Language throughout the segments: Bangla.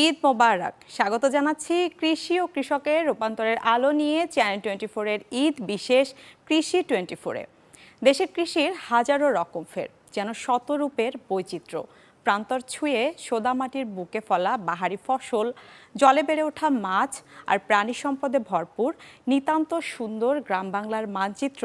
ঈদ মোবারক। স্বাগত জানাচ্ছি কৃষি ও কৃষকের রূপান্তরের আলো নিয়ে চ্যানেল টোয়েন্টি ফোরের ঈদ বিশেষ কৃষি টোয়েন্টি ফোরে দেশের কৃষির হাজারো রকম ফের, যেন শতরূপের বৈচিত্র্য। প্রান্তর ছুঁয়ে সোদা মাটির বুকে ফলা বাহারি ফসল, জলে বেড়ে ওঠা মাছ আর প্রাণী সম্পদে ভরপুর নিতান্ত সুন্দর গ্রাম বাংলার মানচিত্র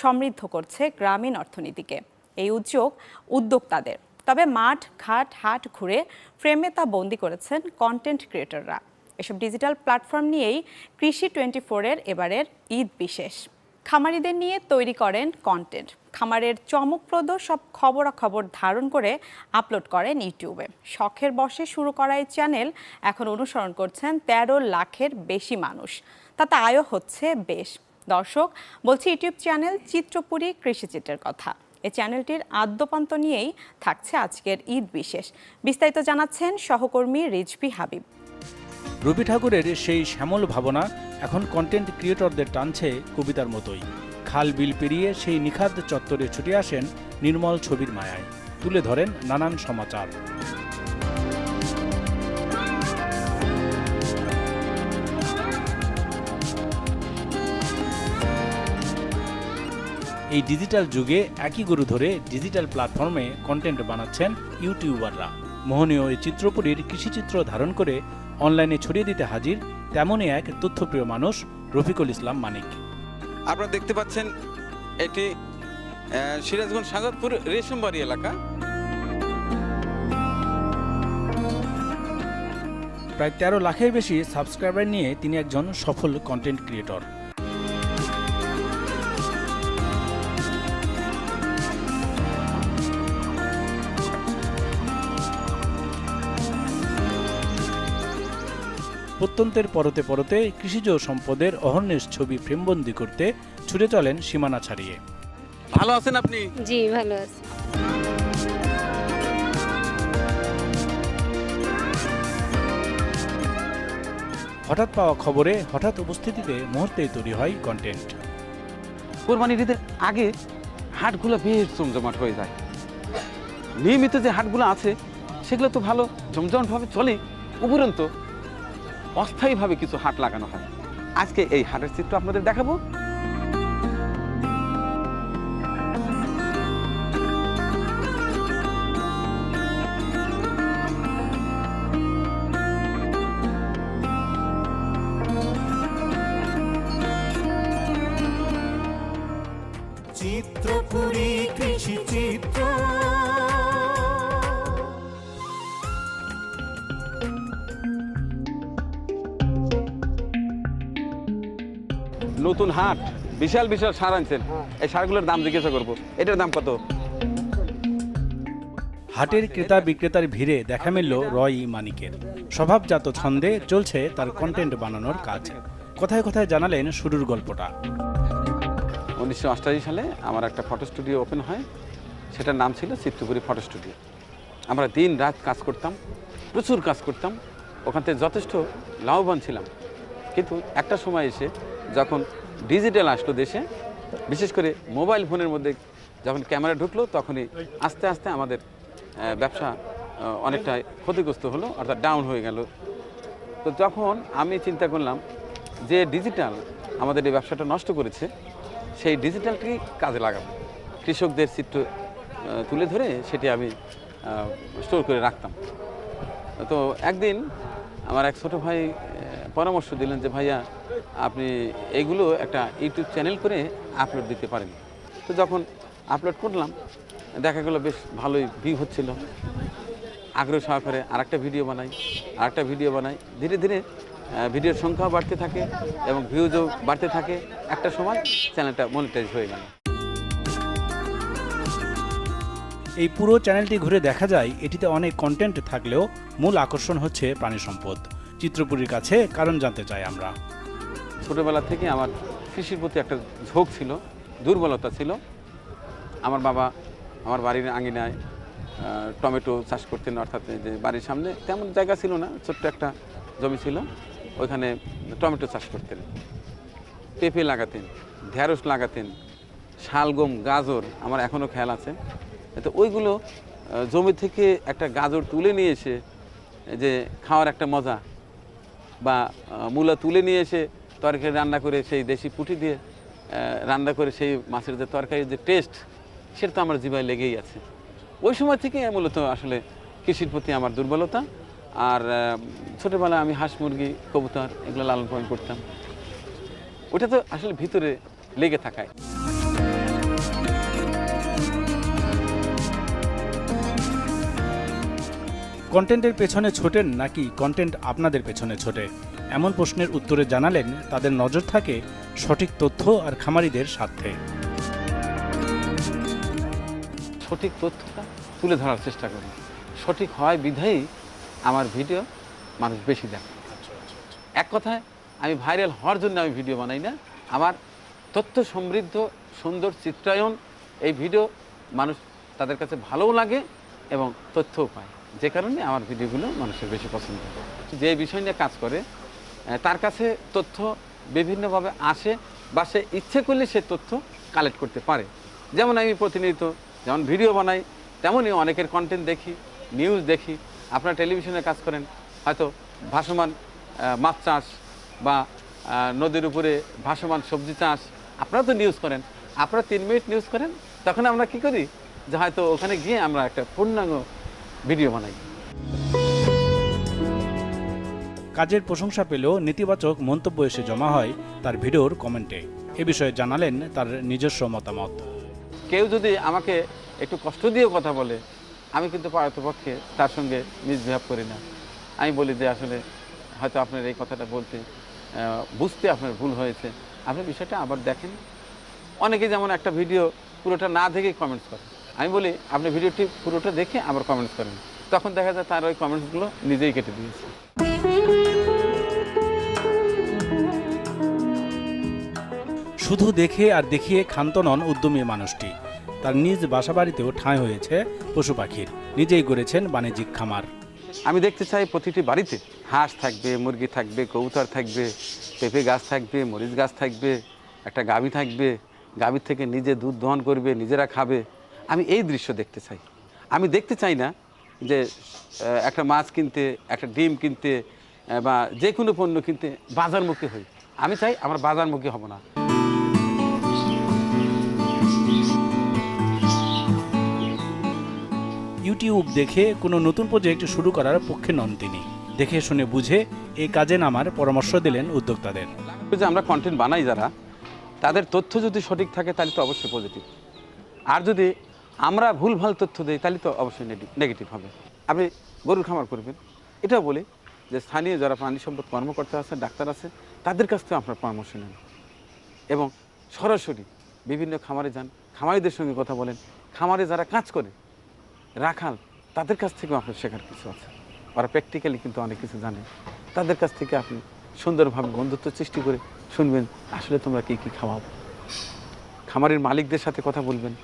সমৃদ্ধ করছে গ্রামীণ অর্থনীতিকে। এই উদ্যোগ উদ্যোক্তাদের। তবে মাঠ, ঘাট, হাট ঘুরে ফ্রেমে তা বন্দি করেছেন কন্টেন্ট ক্রিয়েটররা এসব ডিজিটাল প্ল্যাটফর্ম নিয়েই কৃষি টোয়েন্টি ফোরের এবারের ঈদ বিশেষ। খামারিদের নিয়ে তৈরি করেন কন্টেন্ট খামারের চমকপ্রদ সব খবরাখবর ধারণ করে আপলোড করেন ইউটিউবে। শখের বসে শুরু করা এই চ্যানেল এখন অনুসরণ করছেন তেরো লাখের বেশি মানুষ। তাতে আয়ও হচ্ছে বেশ। দর্শক, বলছি ইউটিউব চ্যানেল চিত্রপুরী কৃষিচিত্রের কথা। এই চ্যানেলটির আদ্যপান্ত নিয়েই থাকছে আজকের ঈদ বিশেষ। বিস্তারিত জানাচ্ছেন সহকর্মী রিজভি হাবিব। রবি ঠাকুরের সেই শ্যামল ভাবনা এখন কন্টেন্ট ক্রিয়েটরদের টানছে কবিতার মতোই। খাল বিল পেরিয়ে সেই নিখাদ চত্বরে ছুটে আসেন নির্মল ছবির মায়ায়। তুলে ধরেন নানান সমাচার। এই ডিজিটাল যুগে একই গরু ধরে ডিজিটাল প্ল্যাটফর্মে কন্টেন্ট বানাচ্ছেন ইউটিউবাররা মোহনীয় এই চিত্রপুরীর কৃষিচিত্র ধারণ করে অনলাইনে ছড়িয়ে দিতে হাজির তেমনই এক তথ্যপ্রিয় মানুষ রফিকুল ইসলাম মানিক। আপনারা দেখতে পাচ্ছেন এটি সিরাজগঞ্জ সাগরপুর রেশমবাড়ি এলাকা। প্রায় তেরো লাখের বেশি সাবস্ক্রাইবার নিয়ে তিনি একজন সফল কন্টেন্ট ক্রিয়েটর প্রত্যন্তের পরতে পরতে কৃষিজ সম্পদের অহর্নিশ ছবি ফ্রেমবন্দি করতে ছুটে চলেন সীমানা ছাড়িয়ে। ভালো আছেন আপনি? জি ভালো আছি। হঠাৎ পাওয়া খবরে হঠাৎ উপস্থিতিতে মুহূর্তেই তৈরি হয় কন্টেন্ট কোরবানির ঈদের আগে হাটগুলো বেশ জমজমাট হয়ে যায়। নিয়মিত যে হাটগুলো আছে সেগুলো তো ভালো জমজমাটভাবে চলে। উপরন্ত অস্থায়ীভাবে কিছু হাট লাগানো হয়। আজকে এই হাটের চিত্র আপনাদের দেখাবো। চিত্রপুরী কৃষি চিত্র নতুন হাট বিশাল বিশাল সার আনছেন। এই সারগুলোর দাম জিজ্ঞাসা করব। এটার দাম কত? হাটের ক্রেতা বিক্রেতার ভিড়ে দেখা মিলল রয় মানিকের। স্বভাবজাত ছন্দে চলছে তার কন্টেন্ট বানানোর কাজ। কথায় কথায় জানালেন শুরুর গল্পটা। উনিশশো অষ্টাশি সালে আমার একটা ফটো স্টুডিও ওপেন হয়। সেটার নাম ছিল চিত্রপুরী ফটো স্টুডিও। আমরা দিন রাত কাজ করতাম প্রচুর কাজ করতাম। ওখান থেকে যথেষ্ট লাভবান ছিলাম। কিন্তু একটা সময় এসে যখন ডিজিটাল আসলো দেশে, বিশেষ করে মোবাইল ফোনের মধ্যে যখন ক্যামেরা ঢুকলো, তখনই আস্তে আস্তে আমাদের ব্যবসা অনেকটা ক্ষতিগ্রস্ত হলো, অর্থাৎ ডাউন হয়ে গেল। তো যখন আমি চিন্তা করলাম যে ডিজিটাল আমাদের এই ব্যবসাটা নষ্ট করেছে, সেই ডিজিটালটি কাজে লাগাবো? কৃষকদের চিত্র তুলে ধরে সেটি আমি স্টোর করে রাখতাম। তো একদিন আমার এক ছোটো ভাই পরামর্শ দিলেন যে, ভাইয়া আপনি এইগুলো একটা ইউটিউব চ্যানেল করে আপলোড দিতে পারেন। তো যখন আপলোড করলাম, দেখা গেলো বেশ ভালোই ভিউ হচ্ছিল। আগ্রহ সহকারে আরেকটা ভিডিও বানাই, আরেকটা ভিডিও বানাই। ধীরে ধীরে ভিডিওর সংখ্যাও বাড়তে থাকে এবং ভিউজও বাড়তে থাকে। একটা সময় চ্যানেলটা মনিটাইজ হয়ে গেল। এই পুরো চ্যানেলটি ঘুরে দেখা যায়, এটিতে অনেক কন্টেন্ট থাকলেও মূল আকর্ষণ হচ্ছে প্রাণী সম্পদ। চিত্রপুরীর কাছে কারণ জানতে চাই আমরা। ছোটোবেলা থেকে আমার কৃষির প্রতি একটা ঝোঁক ছিল, দুর্বলতা ছিল। আমার বাবা আমার বাড়ির আঙিনায় টমেটো চাষ করতেন অর্থাৎ যে বাড়ির সামনে, তেমন জায়গা ছিল না, ছোট্ট একটা জমি ছিল। ওইখানে টমেটো চাষ করতেন। পেঁপে লাগাতেন, ঢেঁড়স লাগাতেন, শালগম, গাজর, আমার এখনও খেয়াল আছে। তো ওইগুলো জমি থেকে একটা গাজর তুলে নিয়ে এসে যে খাওয়ার একটা মজা, বা মূলা তুলে নিয়ে এসে তরকারি রান্না করে সেই দেশি পুঁটি দিয়ে রান্না করে সেই মাছের যে তরকারির যে টেস্ট সেটা তো আমার জিভায় লেগেই আছে। ওই সময় থেকে মূলত আসলে কৃষির প্রতি আমার দুর্বলতা আর ছোটোবেলায় আমি হাঁস মুরগি, কবুতর এগুলো লালন পালন করতাম। ওটা তো আসলে ভিতরে লেগে থাকায়। কন্টেন্টের পেছনে ছোটেন নাকি কন্টেন্ট আপনাদের পেছনে ছোটে? এমন প্রশ্নের উত্তরে জানালেন, তাদের নজর থাকে সঠিক তথ্য আর খামারিদের স্বার্থে। সঠিক তথ্যটা তুলে ধরার চেষ্টা করি। সঠিক হয় বিধায়ী, আমার ভিডিও মানুষ বেশি দেখে। এক কথায়, আমি ভাইরাল হওয়ার জন্য আমি ভিডিও বানাই না। আমার তথ্য সমৃদ্ধ, সুন্দর চিত্রায়ন এই ভিডিও মানুষ তাদের কাছে ভালোও লাগে এবং তথ্যও পায়। যে কারণে আমার ভিডিওগুলো মানুষের বেশি পছন্দ। যে বিষয় নিয়ে কাজ করে তার কাছে তথ্য বিভিন্নভাবে আসে বা সে ইচ্ছে করলে সে তথ্য কালেক্ট করতে পারে। যেমন আমি প্রতিনিয়ত যেমন ভিডিও বানাই, তেমনই অনেকের কন্টেন্ট দেখি নিউজ দেখি, আপনারা টেলিভিশনে কাজ করেন, হয়তো ভাসমান মাছ চাষ বা নদীর উপরে ভাসমান সবজি চাষ, আপনারা তো নিউজ করেন। আপনারা তিন মিনিট নিউজ করেন, তখন আমরা কি করি? যে হয়তো ওখানে গিয়ে আমরা একটা পূর্ণাঙ্গ ভিডিও বানাই। কাজের প্রশংসা পেলেও নেতিবাচক মন্তব্য এসে জমা হয় তার ভিডিওর কমেন্টে। এ বিষয়ে জানালেন তার নিজস্ব মতামত। কেউ যদি আমাকে একটু কষ্ট দিয়েও কথা বলে, আমি কিন্তু পারতপক্ষে তার সঙ্গে মিসবিহেভ করি না। আমি বলি যে আসলে হয়তো আপনার এই কথাটা বলতে বুঝতে আপনার ভুল হয়েছে। আপনি বিষয়টা আবার দেখেন। অনেকে যেমন একটা ভিডিও পুরোটা না দেখেই কমেন্টস করে। আমি বলি, আপনি ভিডিওটি পুরোটা দেখে আবার কমেন্টস করেন। তখন দেখা যায় তার ওই কমেন্টসগুলো নিজেই কেটে দিয়েছে। শুধু দেখে আর দেখিয়ে ক্ষান্ত নন উদ্যমী মানুষটি। তার নিজ বাসাবাড়িতেও ঠাঁই হয়েছে পশু পাখির। নিজেই গড়েছেন বাণিজ্যিক খামার। আমি দেখতে চাই প্রতিটি বাড়িতে হাঁস থাকবে, মুরগি থাকবে, কবুতর থাকবে, পেঁপে গাছ থাকবে, মরিচ গাছ থাকবে, একটা গাভী থাকবে, গাভীর থেকে নিজে দুধ দহন করবে, নিজেরা খাবে। আমি এই দৃশ্য দেখতে চাই। আমি দেখতে চাই না যে একটা মাছ কিনতে, একটা ডিম কিনতে বা যে কোনো পণ্য কিনতে বাজারমুখী হই। আমি চাই আমার বাজারমুখী হব না। ইউটিউব দেখে কোনো নতুন প্রজেক্ট শুরু করার পক্ষে নন তিনি। দেখে শুনে বুঝে এই কাজে নামার পরামর্শ দিলেন উদ্যোক্তাদের। যে আমরা কন্টেন্ট বানাই যারা, তাদের তথ্য যদি সঠিক থাকে তাহলে তো অবশ্যই পজিটিভ আর যদি আমরা ভুলভাল তথ্য দিই তাহলে তো অবশ্যই নেগেটিভ হবে। আপনি গরুর খামার করবেন। এটাও বলি যে স্থানীয় যারা প্রাণী সম্পদ কর্মকর্তা আছে, ডাক্তার আছে, তাদের কাছ থেকে আপনার পরামর্শ নেন। এবং সরাসরি বিভিন্ন খামারে যান, খামারিদের সঙ্গে কথা বলেন। খামারে যারা কাজ করে রাখাল, তাদের কাছ থেকেও আপনার শেখার কিছু আছে। ওরা প্র্যাকটিক্যালি কিন্তু অনেক কিছু জানে। তাদের কাছ থেকে আপনি সুন্দরভাবে বন্ধুত্ব সৃষ্টি করে শুনবেন, আসলে তোমরা কী কী খাওয়াও। খামারের মালিকদের সাথে কথা বলবেন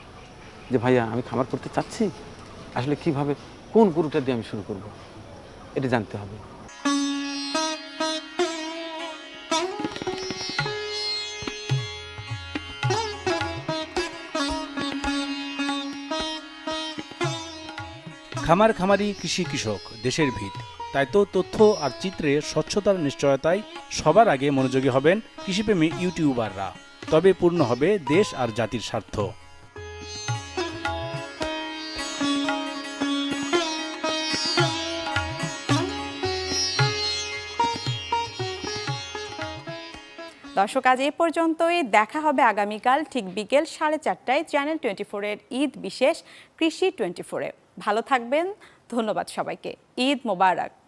যে, ভাইয়া, আমি খামার করতে চাচ্ছি। আসলে কীভাবে, কোন গুরুটা দিয়ে আমি শুরু করব? এটা জানতে হবে। খামার খামারি কৃষি কৃষক, দেশের ভিত। তাই তো তথ্য আর চিত্রে স্বচ্ছতার নিশ্চয়তায় সবার আগে মনোযোগী হবেন কৃষিপ্রেমী ইউটিউবাররা। তবে পূর্ণ হবে দেশ আর জাতির স্বার্থ। দর্শক, আজ এ পর্যন্তই। দেখা হবে আগামীকাল, ঠিক বিকেল সাড়ে চারটায় চ্যানেল টোয়েন্টি ফোরের ঈদ বিশেষ কৃষি টোয়েন্টি ফোরে ভালো থাকবেন ধন্যবাদ সবাইকে। ঈদ মোবারক।